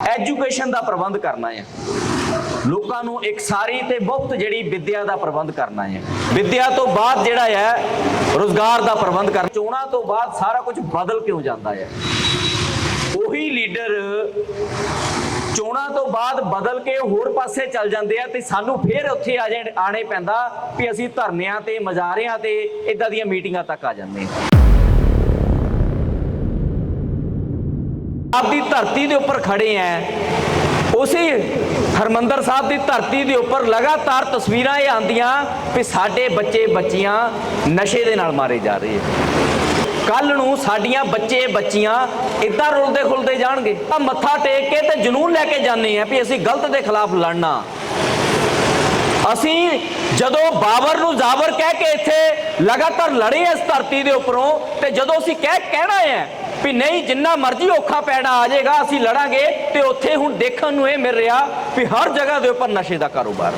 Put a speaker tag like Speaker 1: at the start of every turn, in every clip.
Speaker 1: Education ਦਾ ਪ੍ਰਬੰਧ ਕਰਨਾ ਹੈ। ਲੋਕਾਂ ਨੂੰ ਇੱਕ ਸਾਰੀ ਤੇ ਮੁਫਤ ਜਿਹੜੀ ਵਿੱਦਿਆ ਦਾ ਪ੍ਰਬੰਧ ਕਰਨਾ ਹੈ। ਵਿੱਦਿਆ ਤੋਂ ਬਾਅਦ ਜਿਹੜਾ ਹੈ, ਰੋਜ਼ਗਾਰ ਦਾ ਪ੍ਰਬੰਧ ਕਰਨਾ, ਚੋਣਾਂ ਤੋਂ ਬਾਅਦ ਸਾਰਾ ਕੁਝ ਬਦਲ ਕਿਉਂ ਜਾਂਦਾ ਹੈ? ਉਹੀ ਲੀਡਰ ਚੋਣਾਂ ਤੋਂ ਬਾਅਦ ਬਦਲ ਕੇ ਹੋਰ ਪਾਸੇ ਚੱਲ ਜਾਂਦੇ ਆ ਤੇ ਸਾਨੂੰ ਫੇਰ ਉੱਥੇ ਆ ਜਾਣ, ਆਣੇ ਪੈਂਦਾ ਵੀ ਅਸੀਂ ਧਰਨਿਆਂ ਤੇ, ਮਜ਼ਾਰਿਆਂ ਤੇ ਇਦਾਂ ਦੀਆਂ ਮੀਟਿੰਗਾਂ ਤੱਕ ਆ ਜਾਂਦੇ ਹਾਂ ਆਪਦੀ ਧਰਤੀ ਦੇ ਉੱਪਰ ਖੜੇ ਆ ਉਸੇ ਹਰਮੰਦਰ ਸਾਹਿਬ ਦੀ ਧਰਤੀ ਦੇ ਉੱਪਰ ਲਗਾਤਾਰ ਤਸਵੀਰਾਂ ਇਹ ਆਂਦੀਆਂ ਕਿ ਸਾਡੇ ਬੱਚੇ ਬੱਚੀਆਂ ਨਸ਼ੇ ਦੇ ਨਾਲ ਮਾਰੇ ਜਾ ਰਹੇ ਆ ਕੱਲ ਨੂੰ ਸਾਡੀਆਂ ਬੱਚੇ ਬੱਚੀਆਂ ਇਦਾਂ ਰੁਲਦੇ ਖੁਲਦੇ ਜਾਣਗੇ। ਤਾਂ ਮੱਥਾ ਟੇਕ ਕੇ ਤੇ ਜਨੂਨ ਲੈ ਕੇ ਜਾਂਦੇ ਆ ਵੀ ਅਸੀਂ ਗਲਤ ਦੇ ਖਿਲਾਫ ਲੜਨਾ। ਅਸੀਂ ਜਦੋਂ ਬਾਬਰ ਨੂੰ ਜ਼ਾਬਰ ਕਹਿ ਕੇ ਇੱਥੇ ਲਗਾਤਾਰ ਲੜੇ ਇਸ ਧਰਤੀ ਦੇ ਉੱਪਰੋਂ ਤੇ ਜਦੋਂ ਅਸੀਂ ਕਹਿ ਕਹਿਣਾ ਹੈ ਵੀ ਨਹੀਂ, ਜਿੰਨਾ ਮਰਜ਼ੀ ਔਖਾ ਪੈਣਾ ਆ ਜਾਏਗਾ, ਅਸੀਂ ਲੜਾਂਗੇ ਤੇ ਉੱਥੇ ਹੁਣ ਦੇਖਣ ਨੂੰ ਇਹ ਮਿਲ ਰਿਹਾ ਵੀ ਹਰ ਜਗ੍ਹਾ ਦੇ ਉੱਪਰ ਨਸ਼ੇ ਦਾ ਕਾਰੋਬਾਰ।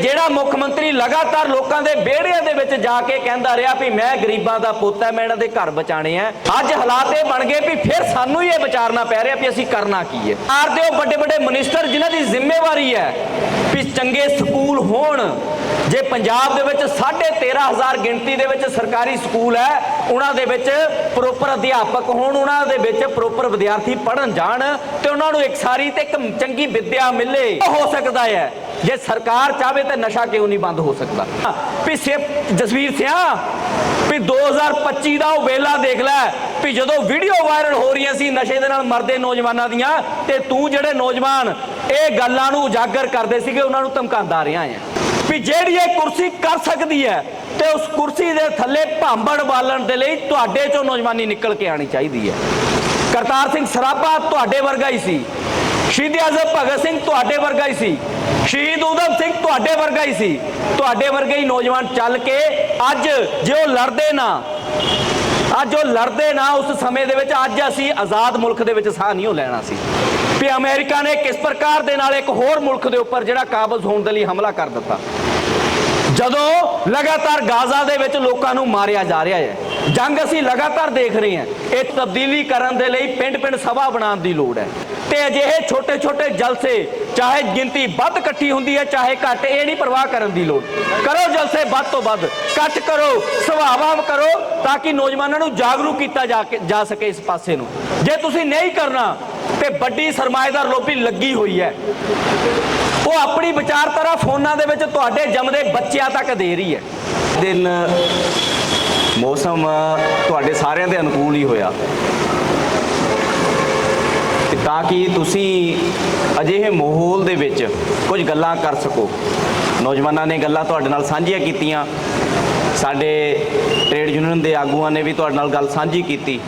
Speaker 1: ਜਿਹੜਾ ਮੁੱਖ ਮੰਤਰੀ ਲਗਾਤਾਰ ਲੋਕਾਂ ਦੇ ਵਿਹੜਿਆਂ ਦੇ ਵਿੱਚ ਜਾ ਕੇ ਕਹਿੰਦਾ ਰਿਹਾ ਵੀ ਮੈਂ ਗਰੀਬਾਂ ਦਾ ਪੁੱਤ ਹੈ ਮੈਂ ਇਹਨਾਂ ਦੇ ਘਰ ਬਚਾਣੇ ਆ। ਅੱਜ ਹਾਲਾਤ ਇਹ ਬਣ ਗਏ ਵੀ ਫਿਰ ਸਾਨੂੰ ਹੀ ਇਹ ਵਿਚਾਰਨਾ ਪੈ ਰਿਹਾ ਵੀ ਅਸੀਂ ਕਰਨਾ ਕੀ ਹੈ। ਆਰ ਦੇ ਉਹ ਵੱਡੇ ਵੱਡੇ ਮਿਨਿਸਟਰ ਜਿਨ੍ਹਾਂ ਦੀ ਜ਼ਿੰਮੇਵਾਰੀ ਹੈ ਵੀ ਚੰਗੇ ਸਕੂਲ ਹੋਣ ਜੇ ਪੰਜਾਬ ਦੇ ਵਿੱਚ 13500 ਗਿਣਤੀ ਦੇ ਵਿੱਚ ਸਰਕਾਰੀ ਸਕੂਲ ਹੈ, ਉਹਨਾਂ ਦੇ ਵਿੱਚ ਪ੍ਰੋਪਰ ਅਧਿਆਪਕ ਹੋਣ, ਉਹਨਾਂ ਦੇ ਵਿੱਚ ਪ੍ਰੋਪਰ ਵਿਦਿਆਰਥੀ ਪੜ੍ਹਨ ਜਾਣ ਤੇ ਉਹਨਾਂ ਨੂੰ ਇੱਕ ਸਾਰੀ ਤੇ ਇੱਕ ਚੰਗੀ ਵਿੱਦਿਆ ਮਿਲੇ ਹੋ ਸਕਦਾ ਹੈ। ਜੇ ਸਰਕਾਰ ਚਾਹੇ ਤਾਂ ਨਸ਼ਾ ਕਿਉਂ ਨਹੀਂ ਬੰਦ ਹੋ ਸਕਦਾ? ਵੀ ਸੇ ਜਸਵੀਰ ਸਿਆ, ਵੀ 2025 ਦਾ ਉਹ ਵੇਲਾ ਦੇਖ ਲੈ, ਵੀ ਜਦੋਂ ਵੀਡੀਓ ਵਾਇਰਲ ਹੋ ਰਹੀਆਂ ਸੀ ਨਸ਼ੇ ਦੇ ਨਾਲ ਮਰਦੇ ਨੌਜਵਾਨਾਂ ਦੀਆਂ, ਤੇ ਤੂੰ ਜਿਹੜੇ ਨੌਜਵਾਨ ਇਹ ਗੱਲਾਂ ਨੂੰ ਉਜਾਗਰ ਕਰਦੇ ਸੀਗੇ, ਉਹਨਾਂ ਨੂੰ ਧਮਕਾਉਂਦਾ ਰਿਹਾ ਹੈ। ਵੀ ਜਿਹੜੀ ਇਹ ਕੁਰਸੀ ਕਰ ਸਕਦੀ ਹੈ ਤੇ ਉਸ ਕੁਰਸੀ ਦੇ ਥੱਲੇ ਭਾਂਬੜ ਬਾਲਣ ਦੇ ਲਈ ਤੁਹਾਡੇ ਚੋਂ ਨੌਜਵਾਨੀ ਨਿਕਲ ਕੇ ਆਣੀ ਚਾਹੀਦੀ ਹੈ। ਕਰਤਾਰ ਸਿੰਘ ਸਰਾਭਾ ਤੁਹਾਡੇ ਵਰਗਾ ਹੀ ਸੀ। ਸ਼ਹੀਦ ਆਜ਼ਮ ਭਗਤ ਸਿੰਘ ਤੁਹਾਡੇ ਵਰਗਾ ਹੀ ਸੀ। ਸ਼ਹੀਦ ਊਧਮ ਸਿੰਘ ਤੁਹਾਡੇ ਵਰਗਾ ਹੀ ਸੀ। ਤੁਹਾਡੇ ਵਰਗੇ ਹੀ ਨੌਜਵਾਨ ਚੱਲ ਕੇ ਅੱਜ ਜੇ ਉਹ ਲੜਦੇ ਨਾ, ਅੱਜ ਉਹ ਲੜਦੇ ਨਾ ਉਸ ਸਮੇਂ ਦੇ ਵਿੱਚ, ਅੱਜ ਅਸੀਂ ਆਜ਼ਾਦ ਮੁਲਕ ਦੇ ਵਿੱਚ ਸਾਹ ਨਹੀਂ ਉਹ ਲੈਣਾ ਸੀ। ਵੀ ਅਮਰੀਕਾ ਨੇ ਕਿਸ ਪ੍ਰਕਾਰ ਦੇ ਨਾਲ ਇੱਕ ਹੋਰ ਮੁਲਕ ਦੇ ਉੱਪਰ ਜਿਹੜਾ ਕਾਬਜ਼ ਹੋਣ ਦੇ ਲਈ ਹਮਲਾ ਕਰ ਦਿੱਤਾ? ਜਦੋਂ ਲਗਾਤਾਰ ਗਾਜ਼ਾ ਦੇ ਵਿੱਚ ਲੋਕਾਂ ਨੂੰ ਮਾਰਿਆ ਜਾ ਰਿਹਾ ਹੈ, ਜੰਗ ਅਸੀਂ ਲਗਾਤਾਰ ਦੇਖ ਰਹੇ ਹਾਂ, ਇਹ ਤਬਦੀਲੀ ਕਰਨ ਦੇ ਲਈ ਪਿੰਡ-ਪਿੰਡ ਸਭਾ ਬਣਾਉਣ ਦੀ ਲੋੜ ਹੈ। ਤੇ ਅਜਿਹੇ ਛੋਟੇ-ਛੋਟੇ ਜਲਸੇ, ਚਾਹੇ ਗਿਣਤੀ ਵੱਧ ਇਕੱਠੀ ਹੁੰਦੀ ਹੈ, ਚਾਹੇ ਘੱਟ, ਇਹ ਨਹੀਂ ਪਰਵਾਹ ਕਰਨ ਦੀ ਲੋੜ। ਕਰੋ ਜਲਸੇ ਵੱਧ ਤੋਂ ਵੱਧ ਇਕੱਠ ਕਰੋ ਸੁਭਾਵਾਂ ਕਰੋ, ਤਾਂ ਕਿ ਨੌਜਵਾਨਾਂ ਨੂੰ ਜਾਗਰੂਕ ਕੀਤਾ ਜਾ ਕੇ ਜਾ ਸਕੇ ਇਸ ਪਾਸੇ ਨੂੰ। ਜੇ ਤੁਸੀਂ ਨਹੀਂ ਕਰਨਾ ਤੇ ਵੱਡੀ ਸਰਮਾਏਦਾਰ ਲੋਬੀ ਲੱਗੀ ਹੋਈ ਹੈ। ਉਹ ਆਪਣੀ ਵਿਚਾਰਧਾਰਾ ਫੋਨਾਂ ਦੇ ਵਿੱਚ ਤੁਹਾਡੇ ਜੰਮਦੇ ਬੱਚਿਆਂ ਤੱਕ ਦੇ ਰਹੀ ਹੈ। ਦਿਨ, ਮੌਸਮ, ਤੁਹਾਡੇ ਸਾਰਿਆਂ ਦੇ ਅਨੁਕੂਲ ਹੀ ਹੋਇਆ। ਕਿ ਤਾਂ ਕਿ ਤੁਸੀਂ ਅਜਿਹੇ ਮਾਹੌਲ ਦੇ ਵਿੱਚ ਕੁਝ ਗੱਲਾਂ ਕਰ ਸਕੋ। ਨੌਜਵਾਨਾਂ ਨੇ ਗੱਲਾਂ ਤੁਹਾਡੇ ਨਾਲ ਸਾਂਝੀਆਂ ਕੀਤੀਆਂ। ਸਾਡੇ ਟ੍ਰੇਡ ਯੂਨੀਅਨ ਦੇ ਆਗੂਆਂ ਨੇ ਵੀ ਤੁਹਾਡੇ ਨਾਲ ਗੱਲ ਸਾਂਝੀ ਕੀਤੀ।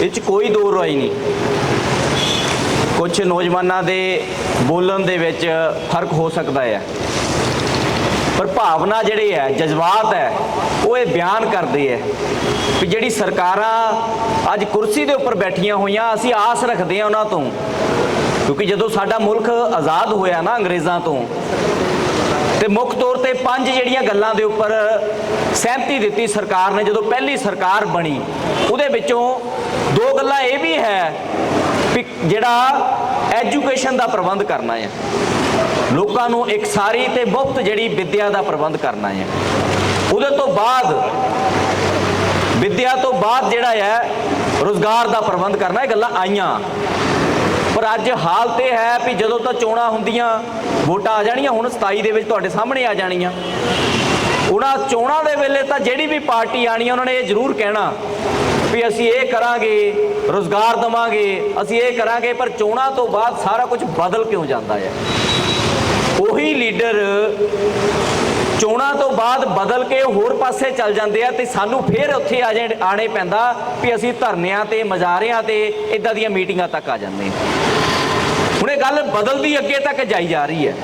Speaker 1: ਇਹ 'ਚ ਕੋਈ ਦੋ ਰਾਈ ਨਹੀਂ। ਕੁਝ ਨੌਜਵਾਨਾਂ ਦੇ ਬੋਲਣ ਦੇ ਵਿੱਚ ਫ਼ਰਕ ਹੋ ਸਕਦਾ ਹੈ। ਪਰ ਭਾਵਨਾ ਜਿਹੜੀ ਹੈ, ਜਜ਼ਬਾਤ ਹੈ, ਉਹ ਇਹ ਬਿਆਨ ਕਰਦੇ ਹੈ ਕਿ ਜਿਹੜੀ ਸਰਕਾਰਾਂ ਅੱਜ ਕੁਰਸੀ ਦੇ ਉੱਪਰ ਬੈਠੀਆਂ ਹੋਈਆਂ, ਅਸੀਂ ਆਸ ਰੱਖਦੇ ਹਾਂ ਉਹਨਾਂ ਤੋਂ। ਕਿਉਂਕਿ ਜਦੋਂ ਸਾਡਾ ਮੁਲਕ ਆਜ਼ਾਦ ਹੋਇਆ ਨਾ ਅੰਗਰੇਜ਼ਾਂ ਤੋਂ, ਤੇ ਮੁੱਖ ਤੌਰ ਤੇ ਪੰਜ ਜਿਹੜੀਆਂ ਗੱਲਾਂ ਦੇ ਉੱਪਰ ਸਹਿਮਤੀ ਦਿੱਤੀ ਸਰਕਾਰ ਨੇ, ਜਦੋਂ ਪਹਿਲੀ ਸਰਕਾਰ ਬਣੀ, ਉਹਦੇ ਵਿੱਚੋਂ ਦੋ ਗੱਲਾਂ ਇਹ ਵੀ ਹੈ ਵੀ ਜਿਹੜਾ ਐਜੂਕੇਸ਼ਨ ਦਾ ਪ੍ਰਬੰਧ ਕਰਨਾ ਹੈ। ਲੋਕਾਂ ਨੂੰ ਇੱਕ ਸਾਰੀ ਤੇ ਮੁਫਤ ਜਿਹੜੀ ਵਿੱਦਿਆ ਦਾ ਪ੍ਰਬੰਧ ਕਰਨਾ ਹੈ। ਉਹਦੇ ਤੋਂ ਬਾਅਦ, ਵਿੱਦਿਆ ਤੋਂ ਬਾਅਦ ਜਿਹੜਾ ਹੈ, ਰੋਜ਼ਗਾਰ ਦਾ ਪ੍ਰਬੰਧ ਕਰਨਾ, ਇਹ ਗੱਲਾਂ ਆਈਆਂ। ਪਰ ਅੱਜ ਹਾਲਤ ਇਹ ਹੈ ਵੀ ਜਦੋਂ ਤਾਂ ਚੋਣਾਂ ਹੁੰਦੀਆਂ, ਵੋਟਾਂ ਆ ਜਾਣੀਆਂ, ਹੁਣ 27 ਦੇ ਵਿੱਚ ਤੁਹਾਡੇ ਸਾਹਮਣੇ ਆ ਜਾਣੀਆਂ। ਉਹਨਾਂ ਚੋਣਾਂ ਦੇ ਵੇਲੇ ਤਾਂ ਜਿਹੜੀ ਵੀ ਪਾਰਟੀ ਆਣੀ ਉਹਨਾਂ ਨੇ ਇਹ ਜ਼ਰੂਰ ਕਹਿਣਾ। ਵੀ ਅਸੀਂ ਇਹ ਕਰਾਂਗੇ, ਰੋਜ਼ਗਾਰ ਦਵਾਂਗੇ, ਅਸੀਂ ਇਹ ਕਰਾਂਗੇ, ਪਰ ਚੋਣਾਂ ਤੋਂ ਬਾਅਦ ਸਾਰਾ ਕੁਝ ਬਦਲ ਕਿਉਂ ਜਾਂਦਾ ਹੈ? ਉਹੀ ਲੀਡਰ ਚੋਣਾਂ ਤੋਂ ਬਾਅਦ ਬਦਲ ਕੇ ਹੋਰ ਪਾਸੇ ਚੱਲ ਜਾਂਦੇ ਆ ਤੇ ਸਾਨੂੰ ਫੇਰ ਉੱਥੇ ਆ ਜਾਣ, ਆਣੇ ਪੈਂਦਾ ਵੀ ਅਸੀਂ ਧਰਨਿਆਂ ਤੇ, ਮਜ਼ਾਰਿਆਂ ਤੇ ਇਦਾਂ ਦੀਆਂ ਮੀਟਿੰਗਾਂ ਤੱਕ ਆ ਜਾਂਦੇ ਹਾਂ। ਹੁਣ ਇਹ ਗੱਲ ਬਦਲਦੀ ਅੱਗੇ ਤੱਕ ਜਾਈ ਜਾ ਰਹੀ ਹੈ।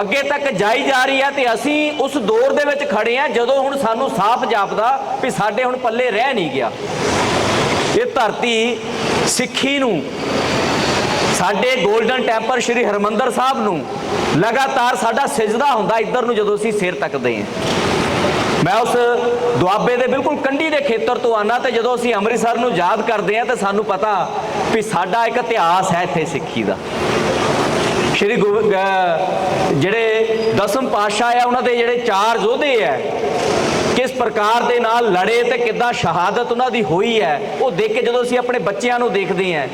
Speaker 1: ਅੱਗੇ ਤੱਕ ਜਾਈ ਜਾ ਰਹੀ ਹੈ ਤੇ ਅਸੀਂ ਉਸ ਦੌਰ ਦੇ ਵਿੱਚ ਖੜੇ ਆ ਜਦੋਂ ਹੁਣ ਸਾਨੂੰ ਸਾਫ਼ ਜਾਪਦਾ ਵੀ ਸਾਡੇ ਹੁਣ ਪੱਲੇ ਰਹਿ ਨਹੀਂ ਗਿਆ। ਇਹ ਧਰਤੀ ਸਿੱਖੀ ਨੂੰ, ਸਾਡੇ 골ਡਨ ਟੈਂਪਲ ਸ਼੍ਰੀ ਹਰਮੰਦਰ ਸਾਹਿਬ ਨੂੰ ਲਗਾਤਾਰ ਸਾਡਾ ਸਜਦਾ ਹੁੰਦਾ ਇੱਧਰ ਨੂੰ ਜਦੋਂ ਅਸੀਂ ਸਿਰ ਤੱਕਦੇ ਹਾਂ। ਮੈਂ ਉਸ ਦੁਆਬੇ ਦੇ ਬਿਲਕੁਲ ਕੰਢੀ ਦੇ ਖੇਤਰ ਤੋਂ ਆਨਾ ਤੇ ਜਦੋਂ ਅਸੀਂ ਅੰਮ੍ਰਿਤਸਰ ਨੂੰ ਯਾਦ ਕਰਦੇ ਹਾਂ ਤੇ ਸਾਨੂੰ ਪਤਾ ਵੀ ਸਾਡਾ ਇੱਕ ਇਤਿਹਾਸ ਹੈ ਇੱਥੇ ਸਿੱਖੀ ਦਾ। ਸ਼੍ਰੀ ਗੁਰੂ ਜਿਹੜੇ ਦਸਮ ਪਾਤਸ਼ਾਹ ਆ, ਉਹਨਾਂ ਦੇ ਜਿਹੜੇ ਚਾਰ ਯੋਧੇ ਆ, ਕਿਸ ਪ੍ਰਕਾਰ ਦੇ ਨਾਲ ਲੜੇ ਤੇ ਕਿੱਦਾਂ ਸ਼ਹਾਦਤ ਉਹਨਾਂ ਦੀ ਹੋਈ ਹੈ, ਉਹ ਦੇਖ ਕੇ ਜਦੋਂ ਅਸੀਂ ਆਪਣੇ ਬੱਚਿਆਂ ਨੂੰ ਦੇਖਦੇ ਹਾਂ,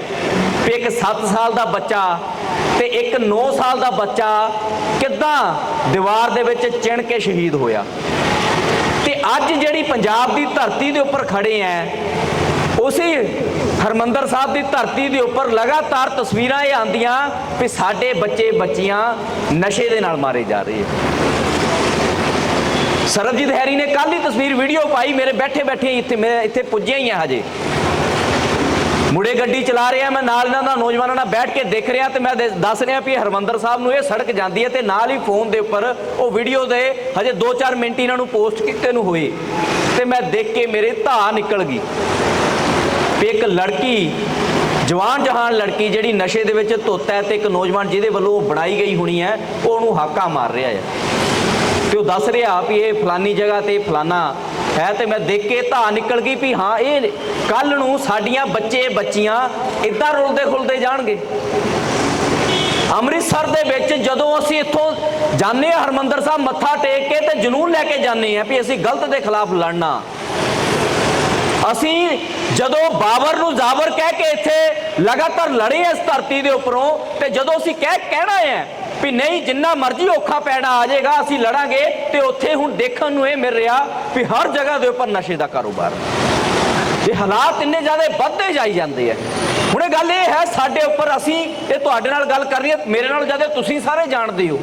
Speaker 1: ਵੀ ਇੱਕ 7 ਸਾਲ ਦਾ ਬੱਚਾ ਤੇ ਇੱਕ 9 ਸਾਲ ਦਾ ਬੱਚਾ ਕਿੱਦਾਂ ਦੀਵਾਰ ਦੇ ਵਿੱਚ ਚਿਣ ਕੇ ਸ਼ਹੀਦ ਹੋਇਆ। ਤੇ ਅੱਜ ਜਿਹੜੀ ਪੰਜਾਬ ਦੀ ਧਰਤੀ ਦੇ ਉੱਪਰ ਖੜੇ ਆ, ਉਸੇ ਹਰਮੰਦਰ ਸਾਹਿਬ ਦੀ ਧਰਤੀ ਦੇ ਉੱਪਰ ਲਗਾਤਾਰ ਤਸਵੀਰਾਂ ਇਹ ਆਂਦੀਆਂ ਵੀ ਸਾਡੇ ਬੱਚੇ ਬੱਚੀਆਂ ਨਸ਼ੇ ਦੇ ਨਾਲ ਮਾਰੇ ਜਾ ਰਹੇ ਹੈ। ਸਰਬਜੀਤ ਹੈਰੀ ਨੇ ਕੱਲ ਹੀ ਤਸਵੀਰ ਵੀਡੀਓ ਪਾਈ, ਮੇਰੇ ਬੈਠੇ ਬੈਠੇ ਇੱਥੇ, ਮੈਂ ਇੱਥੇ ਪੁੱਜਿਆ ਹੀ ਆ ਹਜੇ। ਮੁੜੇ ਗੱਡੀ ਚਲਾ ਰਿਹਾ, ਮੈਂ ਨਾਲ ਇਹਨਾਂ ਦਾ ਨੌਜਵਾਨਾਂ ਨਾਲ ਬੈਠ ਕੇ ਦੇਖ ਰਿਹਾ ਤੇ ਮੈਂ ਦੇ- ਦੱਸ ਰਿਹਾ ਵੀ ਹਰਮੰਦਰ ਸਾਹਿਬ ਨੂੰ ਇਹ ਸੜਕ ਜਾਂਦੀ ਹੈ ਤੇ ਨਾਲ ਹੀ ਫੋਨ ਦੇ ਉੱਪਰ ਉਹ ਵੀਡੀਓ ਦੇ ਹਜੇ 2-4 ਮਿੰਟ ਇਹਨਾਂ ਨੂੰ ਪੋਸਟ ਕੀਤੇ ਨੂੰ ਹੋਏ। ਤੇ ਮੈਂ ਦੇਖ ਕੇ ਮੇਰੇ ਧਾ ਨਿਕਲ ਗਈ। ਵੀ ਇੱਕ ਲੜਕੀ, ਜਵਾਨ ਜਹਾਨ ਲੜਕੀ ਜਿਹੜੀ ਨਸ਼ੇ ਦੇ ਵਿੱਚ ਧੁੱਤ ਹੈ ਤੇ ਇੱਕ ਨੌਜਵਾਨ ਜਿਹਦੇ ਵੱਲੋਂ ਉਹ ਬਣਾਈ ਗਈ ਹੋਣੀ ਹੈ, ਉਹ ਉਹਨੂੰ ਹਾਕਾ ਮਾਰ ਰਿਹਾ ਹੈ। ਤੇ ਉਹ ਦੱਸ ਰਿਹਾ ਵੀ ਇਹ ਫਲਾਨੀ ਜਗ੍ਹਾ ਤੇ ਫਲਾਨਾ ਹੈ ਤੇ ਮੈਂ ਦੇਖ ਕੇ ਧਾ ਨਿਕਲ ਗਈ ਵੀ ਹਾਂ, ਇਹ ਕੱਲ ਨੂੰ ਸਾਡੀਆਂ ਬੱਚੇ ਬੱਚੀਆਂ ਇਦਾਂ ਰੁਲਦੇ ਖੁਲਦੇ ਜਾਣਗੇ। ਅੰਮ੍ਰਿਤਸਰ ਦੇ ਵਿੱਚ ਜਦੋਂ ਅਸੀਂ ਇੱਥੋਂ ਜਾਂਦੇ ਹਾਂ, ਹਰਮੰਦਰ ਸਾਹਿਬ ਮੱਥਾ ਟੇਕ ਕੇ ਤੇ ਜਨੂਨ ਲੈ ਕੇ ਜਾਂਦੇ ਹਾਂ ਵੀ ਅਸੀਂ ਗਲਤ ਦੇ ਖਿਲਾਫ ਲੜਨਾ। ਅਸੀਂ ਜਦੋਂ ਬਾਬਰ ਨੂੰ ਜ਼ਾਬਰ ਕਹਿ ਕੇ ਇੱਥੇ ਲਗਾਤਾਰ ਲੜੇ ਇਸ ਧਰਤੀ ਦੇ ਉੱਪਰੋਂ, ਤੇ ਜਦੋਂ ਅਸੀਂ ਕਹਿ ਕਹਿਣਾ ਹੈ ਵੀ ਨਹੀਂ, ਜਿੰਨਾ ਮਰਜ਼ੀ ਔਖਾ ਪੈਣਾ ਆ ਜਾਏਗਾ, ਅਸੀਂ ਲੜਾਂਗੇ, ਤੇ ਉੱਥੇ ਹੁਣ ਦੇਖਣ ਨੂੰ ਇਹ ਮਿਲ ਰਿਹਾ ਵੀ ਹਰ ਜਗ੍ਹਾ ਦੇ ਉੱਪਰ ਨਸ਼ੇ ਦਾ ਕਾਰੋਬਾਰ। ਇਹ ਹਾਲਾਤ ਇੰਨੇ ਜ਼ਿਆਦਾ ਵੱਧਦੇ ਜਾਈ ਜਾਂਦੇ ਆ। ਹੁਣ ਇਹ ਗੱਲ ਇਹ ਹੈ, ਸਾਡੇ ਉੱਪਰ ਅਸੀਂ ਇਹ ਤੁਹਾਡੇ ਨਾਲ ਗੱਲ ਕਰ ਰਹੀ ਹੈ, ਮੇਰੇ ਨਾਲ ਜ਼ਿਆਦਾ ਤੁਸੀਂ ਸਾਰੇ ਜਾਣਦੇ ਹੋ।